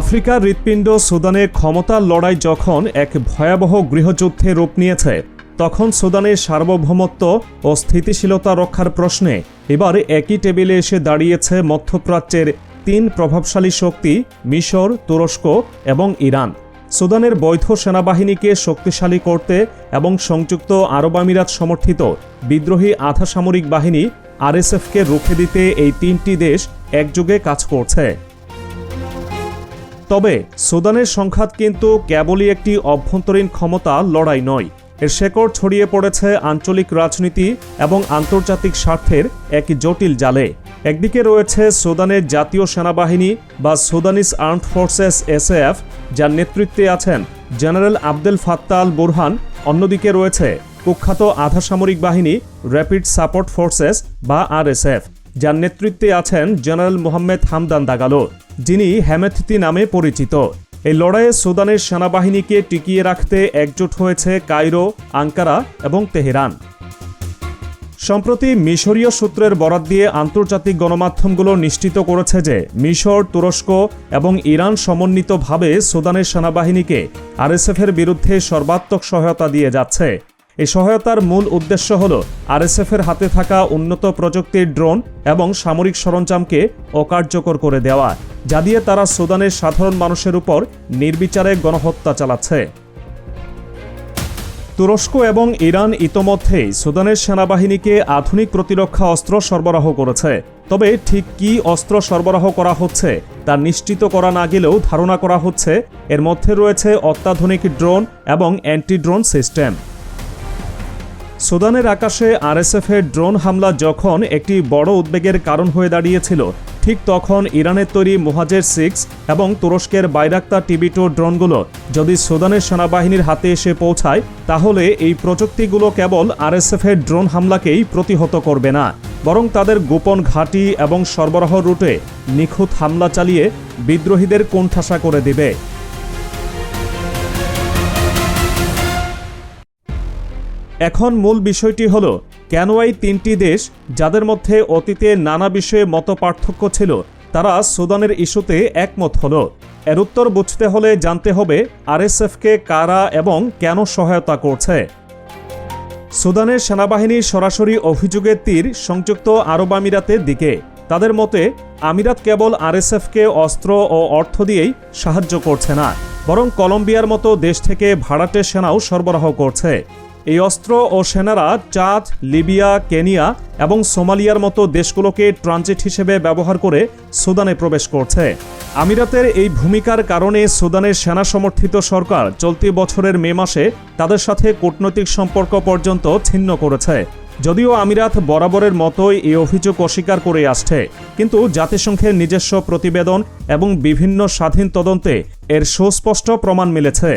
আফ্রিকার হৃৎপিণ্ড সুদানে ক্ষমতার লড়াই যখন এক ভয়াবহ গৃহযুদ্ধে রূপ নিয়েছে, তখন সুদানের সার্বভৌমত্ব ও স্থিতিশীলতা রক্ষার প্রশ্নে এবার একই টেবিলে এসে দাঁড়িয়েছে মধ্যপ্রাচ্যের তিন প্রভাবশালী শক্তি, মিশর, তুরস্ক এবং ইরান। সুদানের বৈধ সেনাবাহিনীকে শক্তিশালী করতে এবং সংযুক্ত আরব আমিরাত সমর্থিত বিদ্রোহী আধা সামরিক বাহিনী আরএসএফকে রুখে দিতে এই তিনটি দেশ একযোগে কাজ করছে। তবে সুদানের সংঘাত কিন্তু কেবলই একটি অভ্যন্তরীণ ক্ষমতা, লড়াই নয়। এর শেকড় ছড়িয়ে পড়েছে আঞ্চলিক রাজনীতি এবং আন্তর্জাতিক স্বার্থের এক জটিল জালে। একদিকে রয়েছে সুদানের জাতীয় সেনাবাহিনী বা সুদানিস আর্মড ফোর্সেস এসএএফ, যার নেতৃত্বে আছেন general Abdel Fattah al Burhan. অন্যদিকে রয়েছে কুখ্যাত আধা সামরিক বাহিনী র্যাপিড সাপোর্ট ফোর্সেস বা আরএসএফ, যার নেতৃত্বে আছেন জেনারেল মোহাম্মদ হামদান দাগালো। যিনি হ্যামেথিতি নামে পরিচিত। এই লড়াইয়ে সুদানের সেনাবাহিনীকে টিকিয়ে রাখতে একজোট হয়েছে কায়রো, আঙ্কারা এবং তেহরান। সম্প্রতি মিশরীয় সূত্রের বরাত দিয়ে আন্তর্জাতিক গণমাধ্যমগুলো নিশ্চিত করেছে যে মিশর, তুরস্ক এবং ইরান সমন্বিতভাবে সুদানের সেনাবাহিনীকে আরএসএফের বিরুদ্ধে সর্বাত্মক সহায়তা দিয়ে যাচ্ছে। এই সহায়তার মূল উদ্দেশ্য হল আরএসএফের হাতে থাকা উন্নত প্রযুক্তির ড্রোন এবং সামরিক সরঞ্জামকে অকার্যকর করে দেওয়া, যা দিয়ে তারা সুদানের সাধারণ মানুষের উপর নির্বিচারে গণহত্যা চালাচ্ছে। তুরস্ক এবং ইরান ইতোমধ্যেই সুদানের সেনাবাহিনীকে আধুনিক প্রতিরক্ষা অস্ত্র সরবরাহ করেছে। তবে ঠিক কি অস্ত্র সরবরাহ করা হচ্ছে, তা নিশ্চিত করা না গেলেও ধারণা করা হচ্ছে, এর মধ্যে রয়েছে অত্যাধুনিক ড্রোন এবং অ্যান্টি ড্রোন সিস্টেম। সুদানের আকাশে আরএসএফের ড্রোন হামলা যখন একটি বড় উদ্বেগের কারণ হয়ে দাঁড়িয়েছিল, ঠিক তখন ইরানের তৈরি মোহাজের সিক্স এবং তুরস্কের বাইরাক্তা টিভি টু ড্রোনগুলো যদি সুদানের সেনাবাহিনীর হাতে এসে পৌঁছায়, তাহলে এই প্রযুক্তিগুলো কেবল আরএসএফের ড্রোন হামলাকেই প্রতিহত করবে না, বরং তাদের গোপন ঘাঁটি এবং সরবরাহ রুটে নিখুঁত হামলা চালিয়ে বিদ্রোহীদের কোণঠাসা করে দেবে। এখন মূল বিষয়টি হল, কেন এই তিনটি দেশ যাদের মধ্যে অতীতে নানা বিষয়ে মত পার্থক্য ছিল, তারা সুদানের ইস্যুতে একমত হল? এর উত্তর বুঝতে হলে জানতে হবে আরএসএফকে কারা এবং কেন সহায়তা করছে। সুদানের সেনাবাহিনী সরাসরি অভিযোগের তীর সংযুক্ত আরব আমিরাতের দিকে। তাদের মতে, আমিরাত কেবল আরএসএফকে অস্ত্র ও অর্থ দিয়েই সাহায্য করছে না, বরং কলম্বিয়ার মতো দেশ থেকে ভাড়াটে সেনাও সরবরাহ করছে। এই অস্ত্র ও সেনারা চাঁদ, লিবিয়া, কেনিয়া এবং সোমালিয়ার মতো দেশগুলোকে ট্রানজিট হিসেবে ব্যবহার করে সুদানে প্রবেশ করছে। আমিরাতের এই ভূমিকার কারণে সুদানের সেনা সমর্থিত সরকার চলতি বছরের মে মাসে তাদের সাথে কূটনৈতিক সম্পর্ক পর্যন্ত ছিন্ন করেছে। যদিও আমিরাত বরাবরের মতোই এই অভিযোগ অস্বীকার করে আসছে, কিন্তু জাতিসংঘের নিজস্ব প্রতিবেদন এবং বিভিন্ন স্বাধীন তদন্তে এর সুস্পষ্ট প্রমাণ মিলেছে।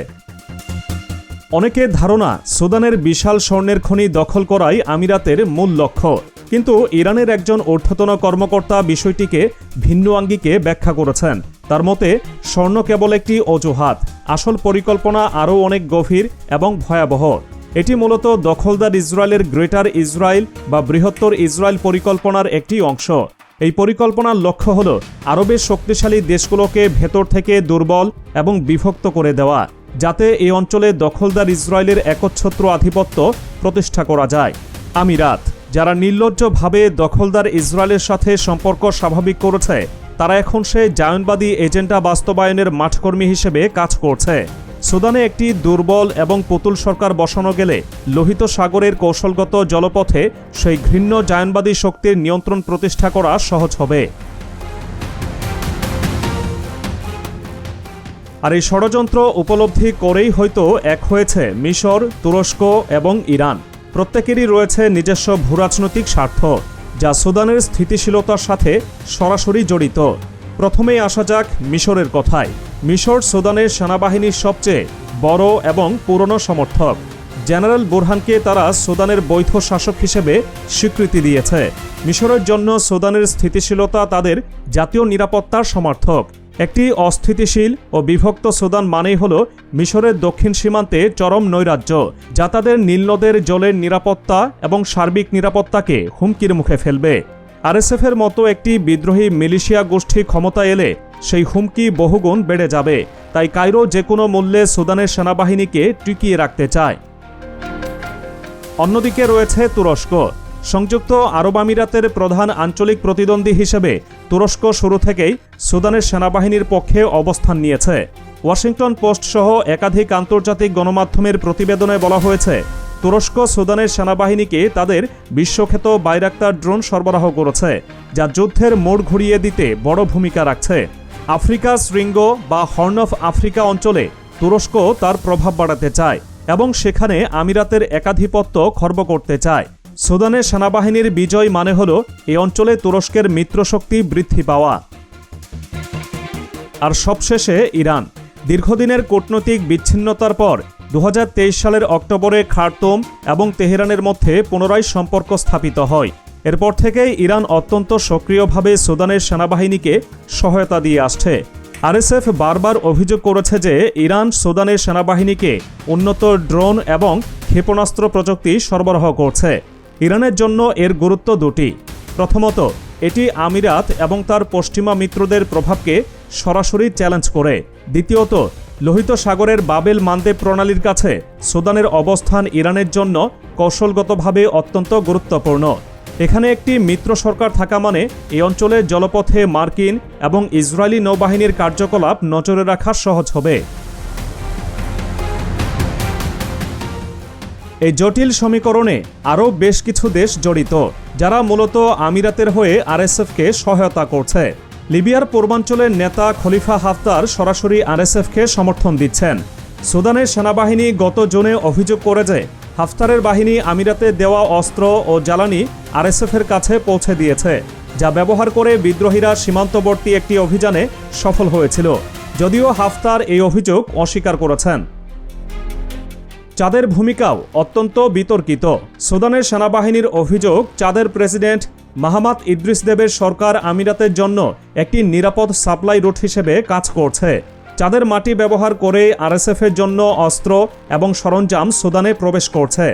অনেকের ধারণা, সুদানের বিশাল স্বর্ণের খনি দখল করাই আমিরাতের মূল লক্ষ্য। কিন্তু ইরানের একজন ঊর্ধ্বতন কর্মকর্তা বিষয়টিকে ভিন্ন আঙ্গিকে ব্যাখ্যা করেছেন। তার মতে, স্বর্ণ কেবল একটি অজুহাত, আসল পরিকল্পনা আরও অনেক গভীর এবং ভয়াবহ। এটি মূলত দখলদার ইসরায়েলের গ্রেটার ইসরায়েল বা বৃহত্তর ইসরায়েল পরিকল্পনার একটি অংশ। এই পরিকল্পনার লক্ষ্য হল আরবের শক্তিশালী দেশগুলোকে ভেতর থেকে দুর্বল এবং বিভক্ত করে দেওয়া। যাতে এই অঞ্চলে দখলদার ইসরায়েলের একচ্ছত্র আধিপত্য প্রতিষ্ঠা করা যায়। আমিরাত, যারা নির্লজ্জভাবে দখলদার ইসরায়েলের সাথে সম্পর্ক স্বাভাবিক করেছে, তারা এখন সে জায়নবাদী এজেন্ডা বাস্তবায়নের মাঠকর্মী হিসেবে কাজ করছে। সুদানে একটি দুর্বল এবং পুতুল সরকার বসানো গেলে লোহিত সাগরের কৌশলগত জলপথে সেই ঘৃণ্য জায়নবাদী শক্তির নিয়ন্ত্রণ প্রতিষ্ঠা করা সহজ হবে। আর এই ষড়যন্ত্র উপলব্ধি করেই হয়তো এক হয়েছে মিশর, তুরস্ক এবং ইরান। প্রত্যেকেরই রয়েছে নিজস্ব ভূরাজনৈতিক স্বার্থ, যা সুদানের স্থিতিশীলতার সাথে সরাসরি জড়িত। প্রথমেই আসা যাক মিশরের কথায়। মিশর সুদানের সেনাবাহিনীর সবচেয়ে বড় এবং পুরনো সমর্থক। জেনারেল বুরহানকে তারা সুদানের বৈধ শাসক হিসেবে স্বীকৃতি দিয়েছে। মিশরের জন্য সুদানের স্থিতিশীলতা তাদের জাতীয় নিরাপত্তার সমর্থক। একটি অস্থিতিশীল ও বিভক্ত সুদান মানেই হল মিশরের দক্ষিণ সীমান্তে চরম নৈরাজ্য, যা তাদের নীলনদের জলের নিরাপত্তা এবং সার্বিক নিরাপত্তাকে হুমকির মুখে ফেলবে। আরএসএফের মতো একটি বিদ্রোহী মিলিশিয়া গোষ্ঠী ক্ষমতা এলে সেই হুমকি বহুগুণ বেড়ে যাবে, তাই কায়রো যে কোনো মূল্যে সুদানের সেনাবাহিনীকে টিকিয়ে রাখতে চায়। অন্যদিকে রয়েছে তুরস্ক। সংযুক্ত আরব আমিরাতের প্রধান আঞ্চলিক প্রতিদ্বন্দ্বী হিসেবে তুরস্ক শুরু থেকেই সুদানের সেনাবাহিনীর পক্ষে অবস্থান নিয়েছে। ওয়াশিংটন পোস্ট সহ একাধিক আন্তর্জাতিক গণমাধ্যমের প্রতিবেদনে বলা হয়েছে, তুরস্ক সুদানের সেনাবাহিনীকে তাদের বিশ্বখ্যাত বাইরাক্তার ড্রোন সরবরাহ করেছে, যা যুদ্ধের মোড় ঘুরিয়ে দিতে বড় ভূমিকা রাখছে। আফ্রিকা শৃঙ্গ বা হর্ন অফ আফ্রিকা অঞ্চলে তুরস্ক তার প্রভাব বাড়াতে চায় এবং সেখানে আমিরাতের একাধিপত্য খর্ব করতে চায়। সুদানের সেনাবাহিনীর বিজয় মানে হল এই অঞ্চলে তুরস্কের মিত্রশক্তি বৃদ্ধি পাওয়া। আর সবশেষে ইরান। দীর্ঘদিনের কূটনৈতিক বিচ্ছিন্নতার পর দু হাজার তেইশ সালের অক্টোবরে খার্তুম এবং তেহরানের মধ্যে পুনরায় সম্পর্ক স্থাপিত হয়। এরপর থেকে ইরান অত্যন্ত সক্রিয়ভাবে সুদানের সেনাবাহিনীকে সহায়তা দিয়ে আসছে। আরএসএফ বারবার অভিযোগ করেছে যে ইরান সুদানের সেনাবাহিনীকে উন্নত ড্রোন এবং ক্ষেপণাস্ত্র প্রযুক্তি সরবরাহ করছে। ইরানের জন্য এর গুরুত্ব দুটি। প্রথমত, এটি আমিরাত এবং তার পশ্চিমা মিত্রদের প্রভাবকে সরাসরি চ্যালেঞ্জ করে। দ্বিতীয়ত, লোহিত সাগরের বাবেল মান্দে প্রণালীর কাছে সুদানের অবস্থান ইরানের জন্য কৌশলগতভাবে অত্যন্ত গুরুত্বপূর্ণ। এখানে একটি মিত্র সরকার থাকা মানে এই অঞ্চলে জলপথে মার্কিন এবং ইসরায়েলি নৌবাহিনীর কার্যকলাপ নজরে রাখা সহজ হবে। এই জটিল সমীকরণে আরও বেশ কিছু দেশ জড়িত, যারা মূলত আমিরাতের হয়ে আরএসএফকে সহায়তা করছে। লিবিয়ার পূর্বাঞ্চলের নেতা খলিফা হাফতার সরাসরি আরএসএফকে সমর্থন দিচ্ছেন। সুদানের সেনাবাহিনী গত জুনে অভিযোগ করে যে, হাফতারের বাহিনী আমিরাতে দেওয়া অস্ত্র ও জ্বালানি আরএসএফের কাছে পৌঁছে দিয়েছে, যা ব্যবহার করে বিদ্রোহীরা সীমান্তবর্তী একটি অভিযানে সফল হয়েছিল। যদিও হাফতার এই অভিযোগ অস্বীকার করেছেন। চাঁদের ভূমিকাও অত্যন্ত বিতর্কিত। সুদানের সেনাবাহিনীর অভিযোগ, চাঁদের প্রেসিডেন্ট মাহমাদ ইদ্রিস দেবের সরকার আমিরাতের জন্য একটি নিরাপদ সাপ্লাই রুট হিসেবে কাজ করছে। চাঁদের মাটি ব্যবহার করে আরএসএফের জন্য অস্ত্র এবং সরঞ্জাম সুদানে প্রবেশ করছে।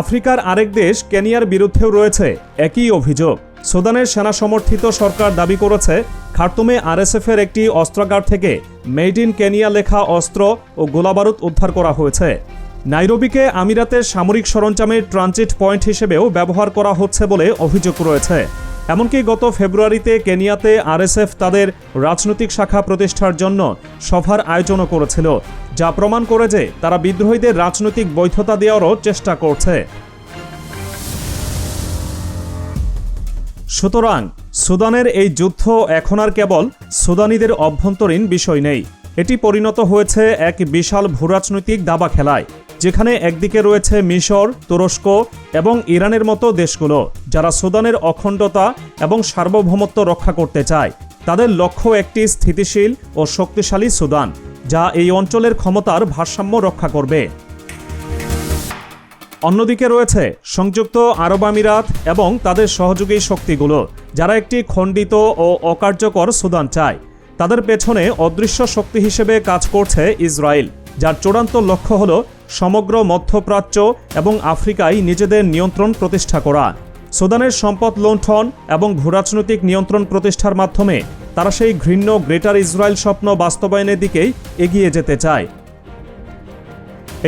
আফ্রিকার আরেক দেশ, কেনিয়ার বিরুদ্ধেও রয়েছে একই অভিযোগ। সুদানের সেনা সমর্থিত সরকার দাবি করেছে, খার্তুমে আরএসএফের একটি অস্ত্রাগার থেকে মেড ইন কেনিয়া লেখা অস্ত্র ও গোলাবারুদ উদ্ধার করা হয়েছে। নাইরোবিকে আমিরাতের সামরিক সরঞ্জামের ট্রানজিট পয়েন্ট হিসেবেও ব্যবহার করা হচ্ছে বলে অভিযোগ রয়েছে। এমনকি গত ফেব্রুয়ারিতে কেনিয়াতে আরএসএফ তাদের রাজনৈতিক শাখা প্রতিষ্ঠার জন্য সভার আয়োজনও করেছিল, যা প্রমাণ করে যে তারা বিদ্রোহীদের রাজনৈতিক বৈধতা দেওয়ারও চেষ্টা করছে। সুতরাং সুদানের এই যুদ্ধ এখন আর কেবল সুদানিদের অভ্যন্তরীণ বিষয় নেই। এটি পরিণত হয়েছে এক বিশাল ভূরাজনৈতিক দাবা খেলায়, যেখানে একদিকে রয়েছে মিশর, তুরস্ক এবং ইরানের মতো দেশগুলো, যারা সুদানের অখণ্ডতা এবং সার্বভৌমত্ব রক্ষা করতে চায়। তাদের লক্ষ্য একটি স্থিতিশীল ও শক্তিশালী সুদান, যা এই অঞ্চলের ক্ষমতার ভারসাম্য রক্ষা করবে। অন্যদিকে রয়েছে সংযুক্ত আরব আমিরাত এবং তাদের সহযোগী শক্তিগুলো, যারা একটি খণ্ডিত ও অকার্যকর সুদান চায়। তাদের পেছনে অদৃশ্য শক্তি হিসেবে কাজ করছে ইসরায়েল, যার চূড়ান্ত লক্ষ্য হল সমগ্র মধ্যপ্রাচ্য এবং আফ্রিকায় নিজেদের নিয়ন্ত্রণ প্রতিষ্ঠা করা। সুদানের সম্পদ লুণ্ঠন এবং ভূরাজনৈতিক নিয়ন্ত্রণ প্রতিষ্ঠার মাধ্যমে তারা সেই ঘৃণ্য গ্রেটার ইসরায়েল স্বপ্ন বাস্তবায়নের দিকেই এগিয়ে যেতে চায়।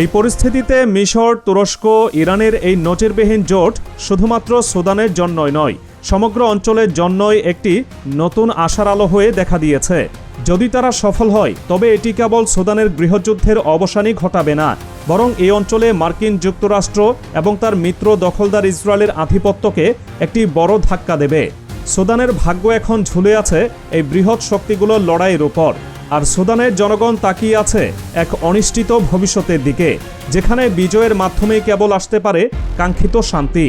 এই পরিস্থিতিতে মিশর, তুরস্ক, ইরানের এই নজিরবিহীন জোট শুধুমাত্র সুদানের জন্যই নয়, সমগ্র অঞ্চলের জন্যই একটি নতুন আশার আলো হয়ে দেখা দিয়েছে। যদি তারা সফল হয়, তবে এটি কেবল সুদানের গৃহযুদ্ধের অবসানই ঘটাবে না, বরং এই অঞ্চলে মার্কিন যুক্তরাষ্ট্র এবং তার মিত্র দখলদার ইসরায়েলের আধিপত্যকে একটি বড় ধাক্কা দেবে। সুদানের ভাগ্য এখন ঝুলে আছে এই বৃহৎ শক্তিগুলোর লড়াইয়ের উপর। আর সুদানের জনগণ তাকিয়ে আছে এক অনিশ্চিত ভবিষ্যতের দিকে, যেখানে বিজয়ের মাধ্যমেই কেবল আসতে পারে কাঙ্ক্ষিত শান্তি।